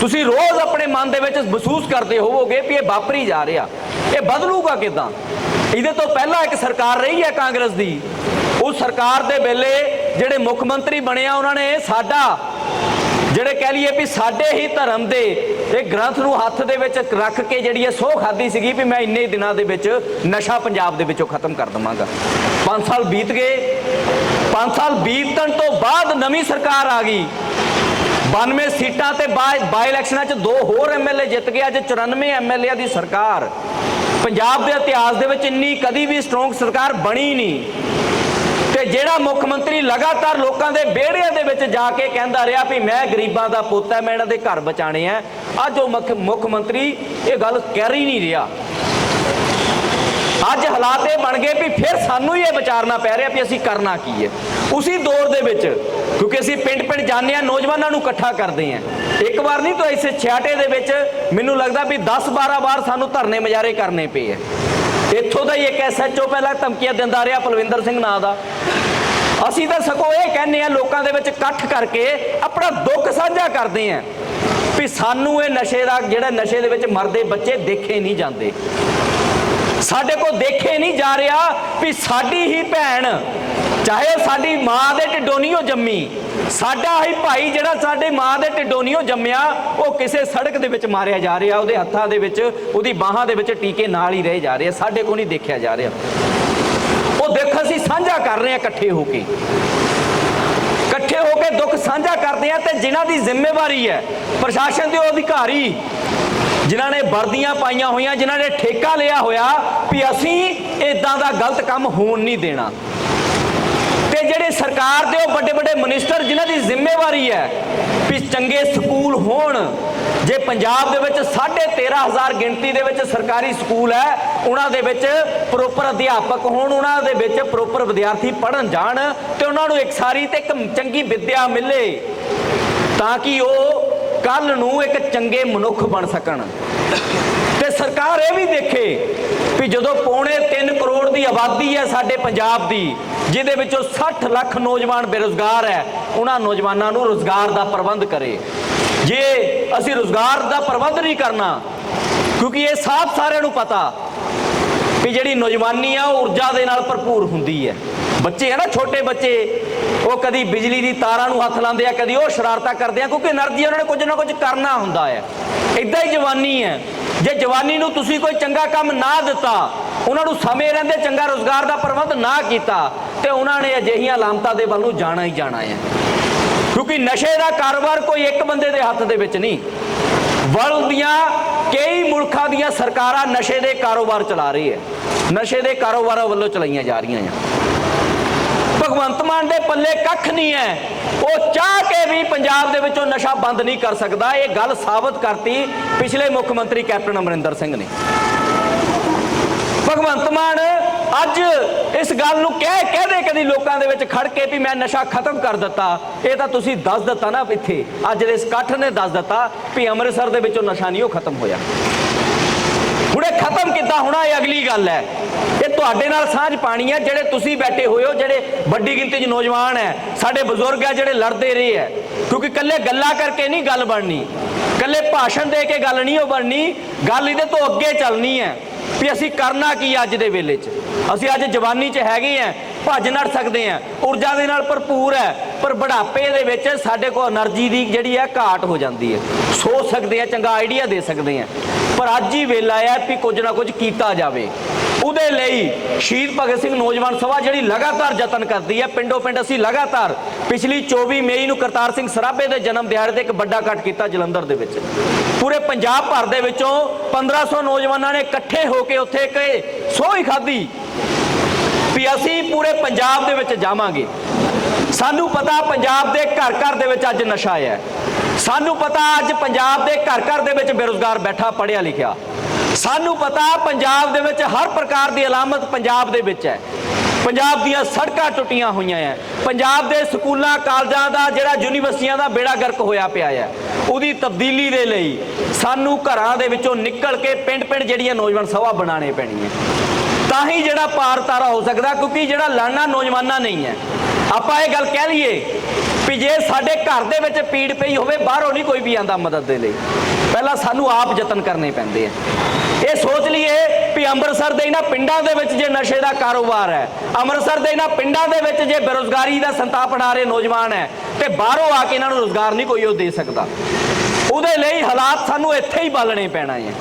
Speaker 1: ਤੁਸੀਂ ਰੋਜ਼ ਆਪਣੇ ਮਨ ਦੇ ਵਿੱਚ ਮਹਿਸੂਸ ਕਰਦੇ ਹੋਵੋਗੇ ਵੀ ਇਹ ਵਾਪਰੀ ਜਾ ਰਿਹਾ। ਇਹ ਬਦਲੂਗਾ ਕਿਦਾਂ? ਇਹਦੇ ਤੋਂ ਪਹਿਲਾਂ ਇੱਕ ਸਰਕਾਰ ਰਹੀ ਹੈ ਕਾਂਗਰਸ ਦੀ। ਉਸ ਸਰਕਾਰ ਦੇ ਵੇਲੇ ਜਿਹੜੇ ਮੁੱਖ ਮੰਤਰੀ ਬਣਿਆ, ਉਹਨਾਂ ਨੇ ਸਾਡਾ, ਜਿਹੜੇ ਕਹਿ ਲਈਏ ਵੀ ਸਾਡੇ ਹੀ ਧਰਮ ਦੇ ਇਹ ਗ੍ਰੰਥ ਨੂੰ ਹੱਥ ਦੇ ਵਿੱਚ ਰੱਖ ਕੇ ਜਿਹੜੀ ਇਹ ਸੋਹ ਖਾਦੀ ਸੀਗੀ ਵੀ ਮੈਂ ਇੰਨੇ ਦਿਨਾਂ ਦੇ ਵਿੱਚ ਨਸ਼ਾ ਪੰਜਾਬ ਦੇ ਵਿੱਚੋਂ ਖਤਮ ਕਰ ਦਵਾਂਗਾ। 5 ਸਾਲ ਬੀਤ ਗਏ। 5 ਸਾਲ ਬੀਤਣ ਤੋਂ ਬਾਅਦ ਨਵੀਂ ਸਰਕਾਰ ਆ ਗਈ। 92 ਸੀਟਾਂ ਤੇ ਬਾਈ ਇਲੈਕਸ਼ਨਾਂ 'ਚ ਦੋ ਹੋਰ ਐਮਐਲਏ ਜਿੱਤ ਗਏ। ਅੱਜ 94 ਐਮਐਲਏ ਦੀ ਸਰਕਾਰ। ਪੰਜਾਬ ਦੇ ਇਤਿਹਾਸ ਦੇ ਵਿੱਚ ਇੰਨੀ ਕਦੀ ਵੀ ਸਟਰੋਂਗ ਸਰਕਾਰ ਬਣੀ ਨਹੀਂ। ਤੇ ਜਿਹੜਾ ਮੁੱਖ ਮੰਤਰੀ ਲਗਾਤਾਰ ਲੋਕਾਂ ਦੇ ਵਿਹੜਿਆਂ ਦੇ ਵਿੱਚ ਜਾ ਕੇ ਕਹਿੰਦਾ ਰਿਹਾ ਵੀ ਮੈਂ ਗਰੀਬਾਂ ਦਾ ਪੁੱਤ ਹੈ ਮੈਂ ਇਹਨਾਂ ਦੇ ਘਰ ਬਚਾਣੇ ਆ, ਅੱਜ ਉਹ ਮੁੱਖ ਮੁੱਖ ਮੰਤਰੀ ਇਹ ਗੱਲ ਕਰ ਹੀ ਨਹੀਂ ਰਿਹਾ। ਅੱਜ ਹਾਲਾਤ ਇਹ ਬਣ ਗਏ ਵੀ ਫਿਰ ਸਾਨੂੰ ਹੀ ਇਹ ਵਿਚਾਰਨਾ ਪੈ ਰਿਹਾ ਵੀ ਅਸੀਂ ਕਰਨਾ ਕੀ ਹੈ। ਉਸੇ ਦੌਰ ਦੇ ਵਿੱਚ, ਕਿਉਂਕਿ ਅਸੀਂ ਪਿੰਡ ਪਿੰਡ ਜਾਂਦੇ ਆ ਨੌਜਵਾਨਾਂ ਨੂੰ ਇਕੱਠਾ ਕਰਦੇ ਆ ਇੱਕ ਵਾਰ ਨਹੀਂ ਤਾਂ ਇਸ ਛਿਆਟੇ ਦੇ ਵਿੱਚ ਮੈਨੂੰ ਲੱਗਦਾ ਵੀ 10 12 ਵਾਰ ਸਾਨੂੰ ਧਰਨੇ ਮਜਾਰੇ ਕਰਨੇ ਪਏ ਆ। ਇੱਥੋਂ ਦਾ ਹੀ ਇੱਕ ਐਸਐਚਓ ਪਹਿਲਾਂ ਧਮਕੀਆਂ ਦਿੰਦਾ ਰਿਹਾ ਪਲਵਿੰਦਰ ਸਿੰਘ ਨਾਂ ਦਾ। ਅਸੀਂ ਤਾਂ ਸਗੋਂ ਇਹ ਕਹਿੰਦੇ ਆ ਲੋਕਾਂ ਦੇ ਵਿੱਚ ਇਕੱਠ ਕਰਕੇ ਆਪਣਾ ਦੁੱਖ ਸਾਂਝਾ ਕਰਦੇ ਆ ਵੀ ਸਾਨੂੰ ਇਹ ਨਸ਼ੇ ਦਾ, ਜਿਹੜਾ ਨਸ਼ੇ ਦੇ ਵਿੱਚ ਮਰਦੇ ਬੱਚੇ ਦੇਖੇ ਨਹੀਂ ਜਾਂਦੇ। ਸਾਡੇ ਕੋਲ ਦੇਖੇ ਨਹੀਂ ਜਾ ਰਿਹਾ ਵੀ ਸਾਡੀ ਹੀ ਭੈਣ ਚਾਹੇ ਸਾਡੀ ਮਾਂ ਦੇ ਢਿੱਡੋਂ ਜੰਮੀ, ਸਾਡਾ ਹੀ ਭਾਈ ਜਿਹੜਾ ਸਾਡੇ ਮਾਂ ਦੇ ਢਿੱਡੋਂ ਜੰਮਿਆ, ਉਹ ਕਿਸੇ ਸੜਕ ਦੇ ਵਿੱਚ ਮਾਰਿਆ ਜਾ ਰਿਹਾ, ਉਹਦੇ ਹੱਥਾਂ ਦੇ ਵਿੱਚ, ਉਹਦੀ ਬਾਹਾਂ ਦੇ ਵਿੱਚ ਟੀਕੇ ਨਾਲ ਹੀ ਰਹੇ ਜਾ ਰਹੇ ਆ। ਸਾਡੇ ਕੋਲ ਨਹੀਂ ਦੇਖਿਆ ਜਾ ਰਿਹਾ ਉਹ ਦੇਖ ਅਸੀਂ ਸਾਂਝਾ ਕਰ ਰਹੇ ਹਾਂ ਇਕੱਠੇ ਹੋ ਕੇ ਇਕੱਠੇ ਹੋ ਕੇ ਦੁੱਖ ਸਾਂਝਾ ਕਰਦੇ ਆ ਤੇ ਜਿਨ੍ਹਾਂ ਦੀ ਜ਼ਿੰਮੇਵਾਰੀ ਹੈ, ਪ੍ਰਸ਼ਾਸਨ ਦੇ ਉਹ ਅਧਿਕਾਰੀ, ਜਿਨ੍ਹਾਂ ਨੇ ਵਰਦੀਆਂ ਪਾਈਆਂ ਹੋਈਆਂ, ਜਿਨ੍ਹਾਂ ਨੇ ਠੇਕਾ ਲਿਆ ਹੋਇਆ, ਵੀ ਅਸੀਂ ਇਦਾਂ ਦਾ ਗਲਤ ਕੰਮ ਹੋਣ ਨਹੀਂ ਦੇਣਾ ਸਰਕਾਰ ਦੇ ਉਹ ਵੱਡੇ ਵੱਡੇ ਮਿਨਿਸਟਰ ਜਿਨ੍ਹਾਂ ਦੀ ਜ਼ਿੰਮੇਵਾਰੀ ਹੈ ਵੀ ਚੰਗੇ ਸਕੂਲ ਹੋਣ। ਜੇ ਪੰਜਾਬ ਦੇ ਵਿੱਚ 13500 ਗਿਣਤੀ ਦੇ ਵਿੱਚ ਸਰਕਾਰੀ ਸਕੂਲ ਹੈ, ਉਹਨਾਂ ਦੇ ਵਿੱਚ ਪ੍ਰੋਪਰ ਅਧਿਆਪਕ ਹੋਣ, ਉਹਨਾਂ ਦੇ ਵਿੱਚ ਪ੍ਰੋਪਰ ਵਿਦਿਆਰਥੀ ਪੜ੍ਹਨ ਜਾਣ ਤੇ ਉਹਨਾਂ ਨੂੰ ਇੱਕ ਸਾਰੀ ਤੇ ਇੱਕ ਚੰਗੀ ਵਿੱਦਿਆ ਮਿਲੇ ਤਾਂ ਕਿ ਉਹ ਕੱਲ ਨੂੰ ਇੱਕ ਚੰਗੇ ਮਨੁੱਖ ਬਣ ਸਕਣ। ਸਰਕਾਰ ਇਹ ਵੀ ਦੇਖੇ ਵੀ ਜਦੋਂ ਪੌਣੇ 3 ਕਰੋੜ ਦੀ ਆਬਾਦੀ ਹੈ ਸਾਡੇ ਪੰਜਾਬ ਦੀ, ਜਿਹਦੇ ਵਿੱਚੋਂ 60 ਲੱਖ ਨੌਜਵਾਨ ਬੇਰੋਜ਼ਗਾਰ ਹੈ, ਉਹਨਾਂ ਨੌਜਵਾਨਾਂ ਨੂੰ ਰੋਜ਼ਗਾਰ ਦਾ ਪ੍ਰਬੰਧ ਕਰੇ। ਜੇ ਅਸੀਂ ਰੋਜ਼ਗਾਰ ਦਾ ਪ੍ਰਬੰਧ ਨਹੀਂ ਕਰਨਾ, ਕਿਉਂਕਿ ਇਹ ਸਾਫ਼ ਸਾਰਿਆਂ ਨੂੰ ਪਤਾ ਕਿ ਜਿਹੜੀ ਨੌਜਵਾਨੀ ਆ, ਉਹ ਊਰਜਾ ਦੇ ਨਾਲ ਭਰਪੂਰ ਹੁੰਦੀ ਹੈ। ਬੱਚੇ ਹੈ ਨਾ, ਛੋਟੇ ਬੱਚੇ, ਉਹ ਕਦੀ ਬਿਜਲੀ ਦੀ ਤਾਰਾਂ ਨੂੰ ਹੱਥ ਲਾਉਂਦੇ ਆ, ਕਦੀ ਉਹ ਸ਼ਰਾਰਤਾਂ ਕਰਦੇ ਆ, ਕਿਉਂਕਿ એનર્ਜੀ ਉਹਨਾਂ ਨੇ ਕੁਝ ਨਾ ਕੁਝ ਕਰਨਾ ਹੁੰਦਾ ਹੈ। ਇਦਾਂ ਹੀ ਜਵਾਨੀ ਹੈ। ਜੇ ਜਵਾਨੀ ਨੂੰ ਤੁਸੀਂ ਕੋਈ ਚੰਗਾ ਕੰਮ ਨਾ ਦਿੱਤਾ, ਉਹਨਾਂ ਨੂੰ ਸਮੇਂ ਰਹਿੰਦੇ ਚੰਗਾ ਰੋਜ਼ਗਾਰ ਦਾ ਪ੍ਰਬੰਧ ਨਾ ਕੀਤਾ, ਤੇ ਉਹਨਾਂ ਨੇ ਅਜਿਹੀਆਂ ਲਾਮਤਾਂ ਦੇ ਵੱਲ ਨੂੰ ਜਾਣਾ ਹੀ ਜਾਣਾ ਹੈ। ਕਿਉਂਕਿ ਨਸ਼ੇ ਦਾ ਕਾਰੋਬਾਰ ਕੋਈ ਇੱਕ ਬੰਦੇ ਦੇ ਹੱਥ ਦੇ ਵਿੱਚ ਨਹੀਂ। ਵਰਲਡ ਦੀਆਂ ਕਈ ਮੁਲਕਾਂ ਦੀਆਂ ਸਰਕਾਰਾਂ ਨਸ਼ੇ ਦੇ ਕਾਰੋਬਾਰ ਚਲਾ ਰਹੀ ਹੈ। ਨਸ਼ੇ ਦੇ ਕਾਰੋਬਾਰਾਂ ਵੱਲੋਂ ਚਲਾਈਆਂ ਜਾ ਰਹੀਆਂ ਆ ਭਗਵੰਤ ਮਾਨ ਦੇ ਪੱਲੇ ਕੱਖ ਨਹੀਂ ਹੈ। ਉਹ ਚਾਹ ਕੇ ਵੀ ਪੰਜਾਬ ਦੇ ਵਿੱਚੋਂ ਨਸ਼ਾ ਬੰਦ ਨਹੀਂ ਕਰ ਸਕਦਾ। ਇਹ ਗੱਲ ਸਾਬਤ ਕਰਤੀ ਪਿਛਲੇ ਮੁੱਖ ਮੰਤਰੀ ਕੈਪਟਨ ਅਮਰਿੰਦਰ ਸਿੰਘ ਨੇ। ਭਗਵੰਤ ਮਾਨ ਅੱਜ ਇਸ ਗੱਲ ਨੂੰ ਕਹਿ ਕਹਦੇ ਕਦੀ ਲੋਕਾਂ ਦੇ ਵਿੱਚ ਖੜ ਕੇ ਵੀ ਮੈਂ ਨਸ਼ਾ ਖਤਮ ਕਰ ਦਿੱਤਾ। ਇਹ ਤਾਂ ਤੁਸੀਂ ਦੱਸ ਦਿੱਤਾ ਨਾ ਇੱਥੇ। ਅੱਜ ਦੇ ਇਸ ਇਕੱਠ ਨੇ ਦੱਸ ਦਿੱਤਾ ਵੀ ਅੰਮ੍ਰਿਤਸਰ ਦੇ ਵਿੱਚੋਂ ਨਸ਼ਾ ਨਹੀਂ ਉਹ ਖਤਮ ਹੋਇਆ। ਹੁਣ ਇਹ ਖਤਮ ਕਿੱਦਾਂ ਹੋਣਾ ਇਹ ਅਗਲੀ ਗੱਲ ਹੈ। ਇਹ ਤੁਹਾਡੇ ਨਾਲ ਸਾਂਝ ਪਾਣੀ ਹੈ, ਜਿਹੜੇ ਤੁਸੀਂ ਬੈਠੇ ਹੋਏ ਹੋ, ਜਿਹੜੇ ਵੱਡੀ ਗਿਣਤੀ 'ਚ ਨੌਜਵਾਨ ਹੈ, ਸਾਡੇ ਬਜ਼ੁਰਗ ਹੈ ਜਿਹੜੇ ਲੜਦੇ ਰਹੇ ਹੈ। ਕਿਉਂਕਿ ਇਕੱਲੇ ਗੱਲਾਂ ਕਰਕੇ ਨਹੀਂ ਗੱਲ ਬਣਨੀ। ਇਕੱਲੇ ਭਾਸ਼ਣ ਦੇ ਕੇ ਗੱਲ ਨਹੀਂ ਉਹ ਬਣਨੀ, ਗੱਲ ਇਹਦੇ ਤੋਂ ਅੱਗੇ ਚੱਲਣੀ ਹੈ ਵੀ ਅਸੀਂ ਕਰਨਾ ਕੀ ਅੱਜ ਦੇ ਵੇਲੇ 'ਚ। ਅਸੀਂ ਅੱਜ ਜਵਾਨੀ 'ਚ ਹੈਗੇ ਆ ਭੱਜ ਨੜ ਸਕਦੇ ਆ ਊਰਜਾ ਦੇ ਨਾਲ ਭਰਪੂਰ ਹੈ, ਪਰ ਬੁਢਾਪੇ ਦੇ ਵਿੱਚ ਸਾਡੇ ਕੋਲ એનર્ਜੀ ਦੀ ਜਿਹੜੀ ਹੈ ਘਾਟ ਹੋ ਜਾਂਦੀ ਹੈ। ਸੋਚ ਸਕਦੇ ਆ ਚੰਗਾ ਆਈਡੀਆ ਦੇ ਸਕਦੇ ਆ ਪਰ ਅੱਜ ਹੀ ਵੇਲਾ ਹੈ ਵੀ ਕੁਝ ਨਾ ਕੁਝ ਕੀਤਾ ਜਾਵੇ। ਉਹਦੇ ਲਈ ਸ਼ਹੀਦ ਭਗਤ ਸਿੰਘ ਨੌਜਵਾਨ ਸਭਾ ਜਿਹੜੀ ਲਗਾਤਾਰ ਯਤਨ ਕਰਦੀ ਹੈ, ਪਿੰਡੋ ਪਿੰਡ ਅਸੀਂ ਲਗਾਤਾਰ ਪਿਛਲੀ 24 ਮਈ ਨੂੰ ਕਰਤਾਰ ਸਿੰਘ ਸਰਾਭੇ ਦੇ ਜਨਮ ਦਿਹਾੜੇ ਤੇ ਇੱਕ ਵੱਡਾ ਇਕੱਠ ਕੀਤਾ ਜਲੰਧਰ ਦੇ ਵਿੱਚ। ਪੂਰੇ ਪੰਜਾਬ ਭਰ ਦੇ ਵਿੱਚੋਂ 1500 ਨੌਜਵਾਨਾਂ ਨੇ ਇਕੱਠੇ ਹੋ ਕੇ ਉੱਥੇ ਇੱਕ ਸੋਹੀ ਖਾਧੀ ਵੀ ਅਸੀਂ ਪੂਰੇ ਪੰਜਾਬ ਦੇ ਵਿੱਚ ਜਾਵਾਂਗੇ। ਸਾਨੂੰ ਪਤਾ ਪੰਜਾਬ ਦੇ ਘਰ ਘਰ ਦੇ ਵਿੱਚ ਅੱਜ ਨਸ਼ਾ ਹੈ। ਸਾਨੂੰ ਪਤਾ ਅੱਜ ਪੰਜਾਬ ਦੇ ਘਰ ਘਰ ਦੇ ਵਿੱਚ ਬੇਰੁਜ਼ਗਾਰ ਬੈਠਾ ਪੜਿਆ ਲਿਖਿਆ। ਸਾਨੂੰ ਪਤਾ ਪੰਜਾਬ ਦੇ ਵਿੱਚ ਹਰ ਪ੍ਰਕਾਰ ਦੀ ਅਲਾਮਤ ਪੰਜਾਬ ਦੇ ਵਿੱਚ ਹੈ। ਪੰਜਾਬ ਦੀਆਂ ਸੜਕਾਂ ਟੁੱਟੀਆਂ ਹੋਈਆਂ ਹੈ ਪੰਜਾਬ ਦੇ ਸਕੂਲਾਂ, ਕਾਲਜਾਂ ਦਾ ਜਿਹੜਾ ਯੂਨੀਵਰਸਿਟੀਆਂ ਦਾ ਬੇੜਾ ਗਰਕ ਹੋਇਆ ਪਿਆ ਹੈ ਉਹਦੀ ਤਬਦੀਲੀ ਦੇ ਲਈ ਸਾਨੂੰ ਘਰਾਂ ਦੇ ਵਿੱਚੋਂ ਨਿਕਲ ਕੇ ਪਿੰਡ-ਪਿੰਡ ਜਿਹੜੀਆਂ ਨੌਜਵਾਨ ਸਭਾ ਬਣਾਉਣੇ ਪੈਣੀਆਂ। ਤਾਂ ਹੀ ਜਿਹੜਾ ਪਾਰ ਤਾਰਾ ਹੋ ਸਕਦਾ, ਕਿਉਂਕਿ ਜਿਹੜਾ ਲੜਨਾ ਨੌਜਵਾਨਾਂ ਨਹੀਂ ਹੈ ਆਪਾਂ ਇਹ ਗੱਲ ਕਹਿ ਲਈਏ ਵੀ ਜੇ ਸਾਡੇ ਘਰ ਦੇ ਵਿੱਚ ਪੀੜ ਪਈ ਹੋਵੇ, ਬਾਹਰੋਂ ਨਹੀਂ ਕੋਈ ਵੀ ਆਂਦਾ ਮਦਦ ਦੇ ਲਈ। ਪਹਿਲਾਂ ਸਾਨੂੰ ਆਪ ਯਤਨ ਕਰਨੇ ਪੈਂਦੇ ਆ। ਇਹ ਸੋਚ ਲਈਏ ਵੀ ਅੰਮ੍ਰਿਤਸਰ ਦੇ ਇਹਨਾਂ ਪਿੰਡਾਂ ਦੇ ਵਿੱਚ ਜੇ ਨਸ਼ੇ ਦਾ ਕਾਰੋਬਾਰ ਹੈ, ਅੰਮ੍ਰਿਤਸਰ ਦੇ ਇਹਨਾਂ ਪਿੰਡਾਂ ਦੇ ਵਿੱਚ ਜੇ ਬੇਰੁਜ਼ਗਾਰੀ ਦਾ ਸੰਤਾਪ ਬਣਾ ਰਹੇ ਨੌਜਵਾਨ ਹੈ, ਤੇ ਬਾਹਰੋਂ ਆ ਕੇ ਇਹਨਾਂ ਨੂੰ ਰੋਜ਼ਗਾਰ ਨਹੀਂ ਕੋਈ ਉਹ ਦੇ ਸਕਦਾ। ਉਹਦੇ ਲਈ ਹਾਲਾਤ ਸਾਨੂੰ ਇੱਥੇ ਹੀ ਬਾਲਣੇ ਪੈਣਾ ਹੈ।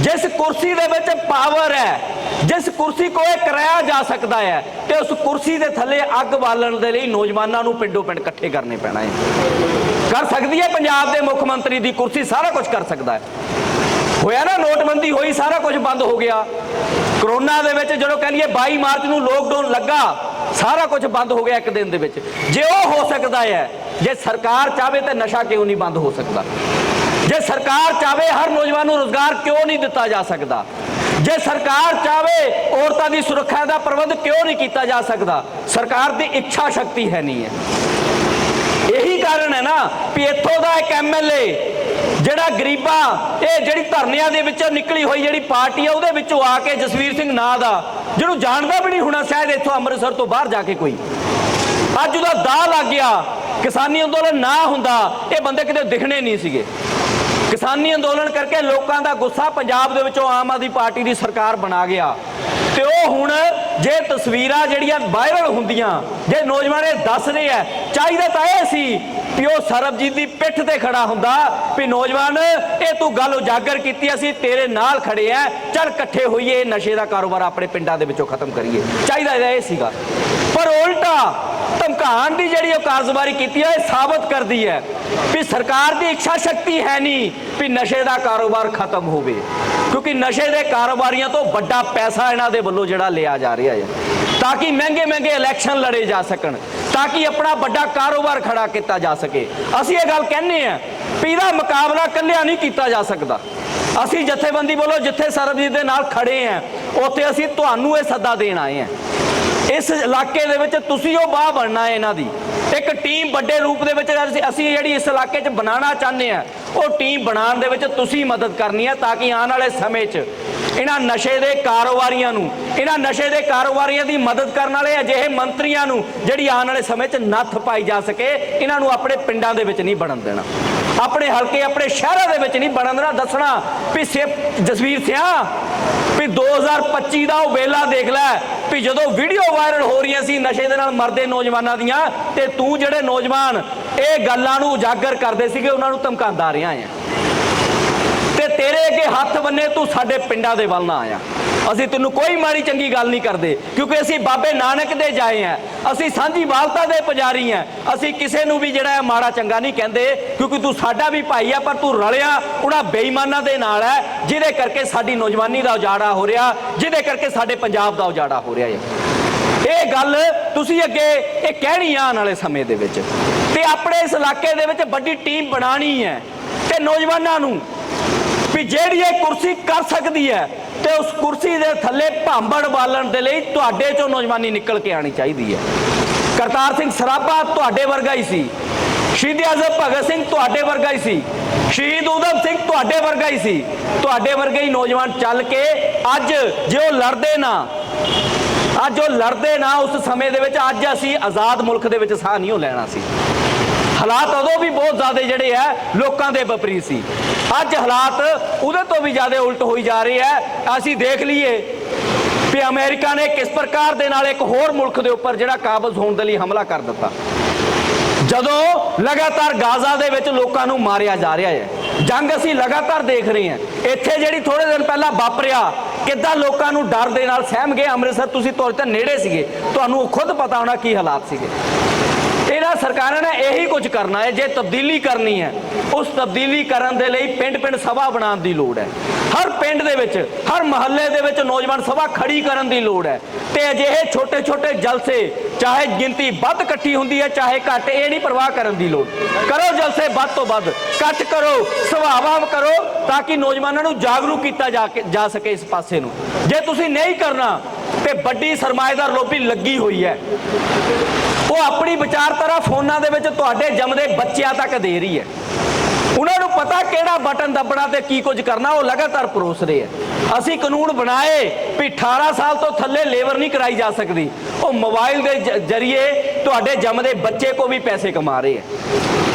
Speaker 1: ਜਿਸ ਕੁਰਸੀ ਦੇ ਵਿੱਚ ਪਾਵਰ ਹੈ ਜਿਸ ਕੁਰਸੀ ਕੋਲ ਕਰਾਇਆ ਜਾ ਸਕਦਾ ਹੈ ਤੇ ਉਸ ਕੁਰਸੀ ਦੇ ਥੱਲੇ ਅੱਗ ਬਾਲਣ ਦੇ ਲਈ ਨੌਜਵਾਨਾਂ ਨੂੰ ਪਿੰਡੋਂ ਪਿੰਡ ਇਕੱਠੇ ਕਰਨੇ ਪੈਣਾ ਹੈ। ਕਰ ਸਕਦੀ ਹੈ ਪੰਜਾਬ ਦੇ ਮੁੱਖ ਮੰਤਰੀ ਦੀ ਕੁਰਸੀ, ਸਾਰਾ ਕੁਝ ਕਰ ਸਕਦਾ ਹੈ। ਹੋਇਆ ਨਾ ਨੋਟਬੰਦੀ ਹੋਈ, ਸਾਰਾ ਕੁਝ ਬੰਦ ਹੋ ਗਿਆ। ਕਰੋਨਾ ਦੇ ਵਿੱਚ ਜਦੋਂ ਕਹ ਲਈਏ 22 ਮਾਰਚ ਨੂੰ ਲੋਕਡਾਊਨ ਲੱਗਾ, ਸਾਰਾ ਕੁਝ ਬੰਦ ਹੋ ਗਿਆ ਇੱਕ ਦਿਨ ਦੇ ਵਿੱਚ। ਜੇ ਉਹ ਹੋ ਸਕਦਾ ਹੈ, ਜੇ ਸਰਕਾਰ ਚਾਹਵੇ ਤਾਂ ਨਸ਼ਾ ਕਿਉਂ ਨਹੀਂ ਬੰਦ ਹੋ ਸਕਦਾ? ਜੇ ਸਰਕਾਰ ਚਾਵੇ ਹਰ ਨੌਜਵਾਨ ਨੂੰ ਰੋਜ਼ਗਾਰ ਕਿਉਂ ਨਹੀਂ ਦਿੱਤਾ ਜਾ ਸਕਦਾ? ਜੇ ਸਰਕਾਰ ਚਾਵੇ, ਔਰਤਾਂ ਦੀ ਸੁਰੱਖਿਆ ਦਾ ਪ੍ਰਬੰਧ ਕਿਉਂ ਨਹੀਂ ਕੀਤਾ ਜਾ ਸਕਦਾ? ਸਰਕਾਰ ਦੀ ਇੱਛਾ ਸ਼ਕਤੀ ਹੈ ਨਹੀਂ ਹੈ। ਇਹੀ ਕਾਰਨ ਹੈ ਨਾ ਵੀ ਇੱਥੋਂ ਦਾ ਇੱਕ ਐਮਐਲਏ ਜਿਹੜਾ ਗਰੀਬਾਂ, ਇਹ ਜਿਹੜੀ ਧਰਨਿਆਂ ਦੇ ਵਿੱਚੋਂ ਨਿਕਲੀ ਹੋਈ ਜਿਹੜੀ ਪਾਰਟੀ ਆ, ਉਹਦੇ ਵਿੱਚੋਂ ਆ ਕੇ ਜਸਵੀਰ ਸਿੰਘ ਨਾਂ ਦਾ ਜਿਹਨੂੰ ਜਾਣਦਾ ਵੀ ਨਹੀਂ ਹੋਣਾ, ਸ਼ਾਇਦ ਇੱਥੋਂ ਅੰਮ੍ਰਿਤਸਰ ਤੋਂ ਬਾਹਰ ਜਾ ਕੇ ਕੋਈ। ਅੱਜ ਉਹਦਾ ਦਾਅ ਲੱਗ ਗਿਆ, ਕਿਸਾਨੀ ਅੰਦੋਲਨ ਨਾ ਹੁੰਦਾ, ਇਹ ਬੰਦੇ ਕਿਤੇ ਦਿਖਣੇ ਨਹੀਂ ਸੀਗੇ। ਕਿਸਾਨੀ ਅੰਦੋਲਨ ਕਰਕੇ ਲੋਕਾਂ ਦਾ ਗੁੱਸਾ ਪੰਜਾਬ ਦੇ ਵਿੱਚੋਂ ਆਮ ਆਦਮੀ ਪਾਰਟੀ ਦੀ ਸਰਕਾਰ ਬਣਾ ਗਿਆ। ਤੇ ਉਹ ਹੁਣ ਜੇ ਤਸਵੀਰਾਂ ਜਿਹੜੀਆਂ ਵਾਇਰਲ ਹੁੰਦੀਆਂ, ਜੇ ਨੌਜਵਾਨ ਇਹ ਦੱਸ ਰਹੇ ਆ, ਚਾਹੀਦਾ ਤਾਂ ਇਹ ਸੀ ਵੀ ਉਹ ਸਰਬਜੀਤ ਦੀ ਪਿੱਠ ਤੇ ਖੜਾ ਹੁੰਦਾ ਵੀ ਨੌਜਵਾਨ, ਇਹ ਤੂੰ ਗੱਲ ਉਜਾਗਰ ਕੀਤੀ ਅਸੀਂ ਤੇਰੇ ਨਾਲ ਖੜੇ ਆ, ਚੱਲ ਇਕੱਠੇ ਹੋਈਏ ਇਹ ਨਸ਼ੇ ਦਾ ਕਾਰੋਬਾਰ ਆਪਣੇ ਪਿੰਡਾਂ ਦੇ ਵਿੱਚੋਂ ਖਤਮ ਕਰੀਏ। ਚਾਹੀਦਾ ਇਹਦਾ ਇਹ ਸੀਗਾ। ਪਰ ਉਲਟਾ ਧਮਕਾਉਣ ਦੀ ਜਿਹੜੀ ਉਹ ਕਾਰਜਬਾਰੀ ਕੀਤੀ ਹੈ, ਇਹ ਸਾਬਤ ਕਰਦੀ ਹੈ ਵੀ ਸਰਕਾਰ ਦੀ ਇੱਛਾ ਸ਼ਕਤੀ ਹੈ ਨਹੀਂ ਵੀ ਨਸ਼ੇ ਦਾ ਕਾਰੋਬਾਰ ਖਤਮ ਹੋਵੇ। ਕਿਉਂਕਿ ਨਸ਼ੇ ਦੇ ਕਾਰੋਬਾਰੀਆਂ ਤੋਂ ਵੱਡਾ ਪੈਸਾ ਇਹਨਾਂ ਦੇ ਵੱਲੋਂ ਜਿਹੜਾ ਲਿਆ ਜਾ ਰਿਹਾ ਹੈ। ਤਾਂ ਕਿ ਮਹਿੰਗੇ ਮਹਿੰਗੇ ਇਲੈਕਸ਼ਨ ਲੜੇ ਜਾ ਸਕਣ, ਤਾਂ ਕਿ ਆਪਣਾ ਵੱਡਾ ਕਾਰੋਬਾਰ ਖੜਾ ਕੀਤਾ ਜਾ ਸਕੇ। ਅਸੀਂ ਇਹ ਗੱਲ ਕਹਿੰਦੇ ਆ ਵੀ ਇਹਦਾ ਮੁਕਾਬਲਾ ਇਕੱਲਿਆਂ ਨਹੀਂ ਕੀਤਾ ਜਾ ਸਕਦਾ। ਅਸੀਂ ਜਥੇਬੰਦੀ ਵੱਲੋਂ ਜਿੱਥੇ ਸਰਬਜੀਤ ਦੇ ਨਾਲ ਖੜੇ ਆ ਉੱਥੇ ਅਸੀਂ ਤੁਹਾਨੂੰ ਇਹ ਸੱਦਾ ਦੇਣ ਆਏ ਆ ਇਸ ਇਲਾਕੇ ਦੇ ਵਿੱਚ ਤੁਸੀਂ ਉਹ ਬਾਹ ਬਣਨਾ ਹੈ ਇਹਨਾਂ ਦੀ। ਇੱਕ ਟੀਮ ਵੱਡੇ ਰੂਪ ਦੇ ਵਿੱਚ ਅਸੀਂ- ਜਿਹੜੀ ਇਸ ਇਲਾਕੇ 'ਚ ਬਣਾਉਣਾ ਚਾਹੁੰਦੇ ਆ ਉਹ ਟੀਮ ਬਣਾਉਣ ਦੇ ਵਿੱਚ ਤੁਸੀਂ ਮਦਦ ਕਰਨੀ ਹੈ ਤਾਂ ਕਿ ਆਉਣ ਵਾਲੇ ਸਮੇਂ 'ਚ ਇਹਨਾਂ ਨਸ਼ੇ ਦੇ ਕਾਰੋਬਾਰੀਆਂ ਨੂੰ, ਇਹਨਾਂ ਨਸ਼ੇ ਦੇ ਕਾਰੋਬਾਰੀਆਂ ਦੀ ਮਦਦ ਕਰਨ ਵਾਲੇ ਅਜਿਹੇ ਮੰਤਰੀਆਂ ਨੂੰ ਜਿਹੜੀ ਆਉਣ ਵਾਲੇ ਸਮੇਂ 'ਚ ਨੱਥ ਪਾਈ ਜਾ ਸਕੇ, ਇਹਨਾਂ ਨੂੰ ਆਪਣੇ ਪਿੰਡਾਂ ਦੇ ਵਿੱਚ ਨਹੀਂ ਬਣਨ ਦੇਣਾ। ਆਪਣੇ ਹਲਕੇ, ਆਪਣੇ ਸ਼ਹਿਰਾਂ ਦੇ ਵਿੱਚ ਨਹੀਂ ਬਣਨ ਦੇਣਾ। ਦੱਸਣਾ ਵੀ ਸਿਰਫ ਜਸਵੀਰ ਸਿਆ ਵੀ 2025 ਦਾ ਉਹ ਵੇਲਾ ਦੇਖ ਲੈ ਵੀ ਜਦੋਂ ਵੀਡੀਓ ਵਾਇਰਲ ਹੋ ਰਹੀਆਂ ਸੀ ਨਸ਼ੇ ਦੇ ਨਾਲ ਮਰਦੇ ਨੌਜਵਾਨਾਂ ਦੀਆਂ, ਤੇ ਤੂੰ ਜਿਹੜੇ ਨੌਜਵਾਨ ਇਹ ਗੱਲਾਂ ਨੂੰ ਉਜਾਗਰ ਕਰਦੇ ਸੀਗੇ, ਉਹਨਾਂ ਨੂੰ ਧਮਕਾਉਂਦਾ ਰਿਹਾ ਆ ਤੇ ਤੇਰੇ ਅੱਗੇ ਹੱਥ ਬੰਨੇ ਤੂੰ ਸਾਡੇ ਪਿੰਡਾਂ ਦੇ ਵੱਲ ਨਾ ਆਇਆ। ਅਸੀਂ ਤੈਨੂੰ ਕੋਈ ਮਾੜੀ ਚੰਗੀ ਗੱਲ ਨਹੀਂ ਕਰਦੇ, ਕਿਉਂਕਿ ਅਸੀਂ ਬਾਬੇ ਨਾਨਕ ਦੇ ਜਾਏ ਆ ਅਸੀਂ ਸਾਂਝੀ ਵਾਲਤਾ ਦੇ ਪੁਜਾਰੀ ਆ ਅਸੀਂ ਕਿਸੇ ਨੂੰ ਵੀ ਜਿਹੜਾ ਹੈ ਮਾੜਾ ਚੰਗਾ ਨਹੀਂ ਕਹਿੰਦੇ, ਕਿਉਂਕਿ ਤੂੰ ਸਾਡਾ ਵੀ ਭਾਈ ਆ, ਪਰ ਤੂੰ ਰਲਿਆ ਉਹਨਾਂ ਬੇਈਮਾਨਾਂ ਦੇ ਨਾਲ ਹੈ, ਜਿਹਦੇ ਕਰਕੇ ਸਾਡੀ ਨੌਜਵਾਨੀ ਦਾ ਉਜਾੜਾ ਹੋ ਰਿਹਾ, ਜਿਹਦੇ ਕਰਕੇ ਸਾਡੇ ਪੰਜਾਬ ਦਾ ਉਜਾੜਾ ਹੋ ਰਿਹਾ ਹੈ। ਇਹ ਗੱਲ ਤੁਸੀਂ ਅੱਗੇ ਇਹ ਕਹਿਣੀ ਆ ਆਉਣ ਵਾਲੇ ਸਮੇਂ ਦੇ ਵਿੱਚ। ਤੇ ਆਪਣੇ ਇਸ ਇਲਾਕੇ ਦੇ ਵਿੱਚ ਵੱਡੀ ਟੀਮ ਬਣਾਣੀ ਹੈ, ਤੇ ਨੌਜਵਾਨਾਂ ਨੂੰ ਵੀ ਜਿਹੜੀ ਇਹ ਕੁਰਸੀ ਕਰ ਸਕਦੀ ਹੈ ਤੇ ਉਸ ਕੁਰਸੀ ਦੇ ਥੱਲੇ ਭਾਂਬੜ ਬਾਲਣ ਦੇ ਲਈ ਤੁਹਾਡੇ ਚੋਂ ਨੌਜਵਾਨੀ ਨਿਕਲ ਕੇ ਆਣੀ ਚਾਹੀਦੀ ਹੈ। ਕਰਤਾਰ ਸਿੰਘ ਸਰਾਭਾ ਤੁਹਾਡੇ ਵਰਗਾ ਹੀ ਸੀ। ਸ਼ਹੀਦ ਆਜ਼ਮ ਭਗਤ ਸਿੰਘ ਤੁਹਾਡੇ ਵਰਗਾ ਹੀ ਸੀ। ਸ਼ਹੀਦ ਊਧਮ ਸਿੰਘ ਤੁਹਾਡੇ ਵਰਗਾ ਹੀ ਸੀ। ਤੁਹਾਡੇ ਵਰਗੇ ਹੀ ਨੌਜਵਾਨ ਚੱਲ ਕੇ ਅੱਜ ਜੇ ਉਹ ਲੜਦੇ ਨਾ, ਅੱਜ ਉਹ ਲੜਦੇ ਨਾ, ਉਸ ਸਮੇਂ ਦੇ ਵਿੱਚ ਅੱਜ ਅਸੀਂ ਆਜ਼ਾਦ ਮੁਲਕ ਦੇ ਵਿੱਚ ਸਾਹ ਨਹੀਂ ਉਹ ਲੈਣਾ ਸੀ। ਹਾਲਾਤ ਉਦੋਂ ਵੀ ਬਹੁਤ ਜ਼ਿਆਦਾ ਜਿਹੜੇ ਆ, ਲੋਕਾਂ ਦੇ ਵਿਪਰੀਤ ਸੀ। ਅੱਜ ਹਾਲਾਤ ਉਹਦੇ ਤੋਂ ਵੀ ਜ਼ਿਆਦਾ ਉਲਟ ਹੋਈ ਜਾ ਰਹੇ ਹੈ। ਅਸੀਂ ਦੇਖ ਲਈਏ ਵੀ ਅਮਰੀਕਾ ਨੇ ਕਿਸ ਪ੍ਰਕਾਰ ਦੇ ਨਾਲ ਇੱਕ ਹੋਰ ਮੁਲਕ ਦੇ ਉੱਪਰ ਜਿਹੜਾ ਕਾਬਜ਼ ਹੋਣ ਦੇ ਲਈ ਹਮਲਾ ਕਰ ਦਿੱਤਾ। ਜਦੋਂ ਲਗਾਤਾਰ ਗਾਜ਼ਾ ਦੇ ਵਿੱਚ ਲੋਕਾਂ ਨੂੰ ਮਾਰਿਆ ਜਾ ਰਿਹਾ ਹੈ, ਜੰਗ ਅਸੀਂ ਲਗਾਤਾਰ ਦੇਖ ਰਹੇ ਹਾਂ। ਇੱਥੇ ਜਿਹੜੀ ਥੋੜੇ ਦਿਨ ਪਹਿਲਾਂ ਵਾਪਰਿਆ, ਕਿੱਦਾਂ ਲੋਕਾਂ ਨੂੰ ਡਰ ਦੇ ਨਾਲ ਸਹਿਮ ਗਏ। ਅੰਮ੍ਰਿਤਸਰ ਤੁਸੀਂ ਤੁਹਾਡੇ ਤਾਂ ਨੇੜੇ ਸੀਗੇ। ਤੁਹਾਨੂੰ ਖੁਦ ਪਤਾ ਹੋਣਾ ਕੀ ਹਾਲਾਤ ਸੀਗੇ। ਇਹਨਾਂ ਸਰਕਾਰਾਂ ਨੇ ਇਹੀ ਕੁਝ ਕਰਨਾ ਹੈ, ਜੇ ਤਬਦੀਲੀ ਕਰਨੀ ਹੈ, ਉਸ ਤਬਦੀਲੀ ਕਰਨ ਦੇ ਲਈ ਪਿੰਡ-ਪਿੰਡ ਸਭਾ ਬਣਾਉਣ ਦੀ ਲੋੜ ਹੈ। ਹਰ ਪਿੰਡ ਦੇ ਵਿੱਚ, ਹਰ ਮਹੱਲੇ ਦੇ ਵਿੱਚ ਨੌਜਵਾਨ ਸਭਾ ਖੜੀ ਕਰਨ ਦੀ ਲੋੜ ਹੈ। ਤੇ ਅਜਿਹੇ ਛੋਟੇ-ਛੋਟੇ ਜਲਸੇ, ਚਾਹੇ ਗਿਣਤੀ ਵੱਧ ਇਕੱਠੀ ਹੁੰਦੀ ਹੈ, ਚਾਹੇ ਘੱਟ, ਇਹ ਨਹੀਂ ਪਰਵਾਹ ਕਰਨ ਦੀ ਲੋੜ। ਕਰੋ ਜਲਸੇ ਵੱਧ ਤੋਂ ਵੱਧ ਇਕੱਠ ਕਰੋ, ਸੁਭਾਵਾਂ ਕਰੋ, ਤਾਂ ਕਿ ਨੌਜਵਾਨਾਂ ਨੂੰ ਜਾਗਰੂਕ ਕੀਤਾ ਜਾ ਕੇ, ਜਾ ਸਕੇ ਇਸ ਪਾਸੇ ਨੂੰ। ਜੇ ਤੁਸੀਂ ਨਹੀਂ ਕਰਨਾ, ਤੇ ਵੱਡੀ ਸਰਮਾਏਦਾਰ ਲੋਬੀ ਲੱਗੀ ਹੋਈ ਹੈ। ਉਹ ਆਪਣੀ ਵਿਚਾਰਧਾਰਾ ਫੋਨਾਂ ਦੇ ਵਿੱਚ ਤੁਹਾਡੇ ਜੰਮਦੇ ਬੱਚਿਆਂ ਤੱਕ ਦੇ ਰਹੀ ਹੈ। ਉਹਨਾਂ ਨੂੰ ਪਤਾ ਕਿਹੜਾ ਬਟਨ ਦੱਬਣਾ ਤੇ ਕੀ ਕੁਝ ਕਰਨਾ, ਉਹ ਲਗਾਤਾਰ ਪਰੋਸ ਰਹੇ ਆ ਅਸੀਂ ਕਾਨੂੰਨ ਬਣਾਏ ਵੀ 18 ਸਾਲ ਤੋਂ ਥੱਲੇ ਲੇਬਰ ਨਹੀਂ ਕਰਾਈ ਜਾ ਸਕਦੀ। ਉਹ ਮੋਬਾਈਲ ਦੇ ਜਰੀਏ ਤੁਹਾਡੇ ਜੰਮਦੇ ਬੱਚੇ ਕੋ ਵੀ ਪੈਸੇ ਕਮਾ ਰਹੇ ਆ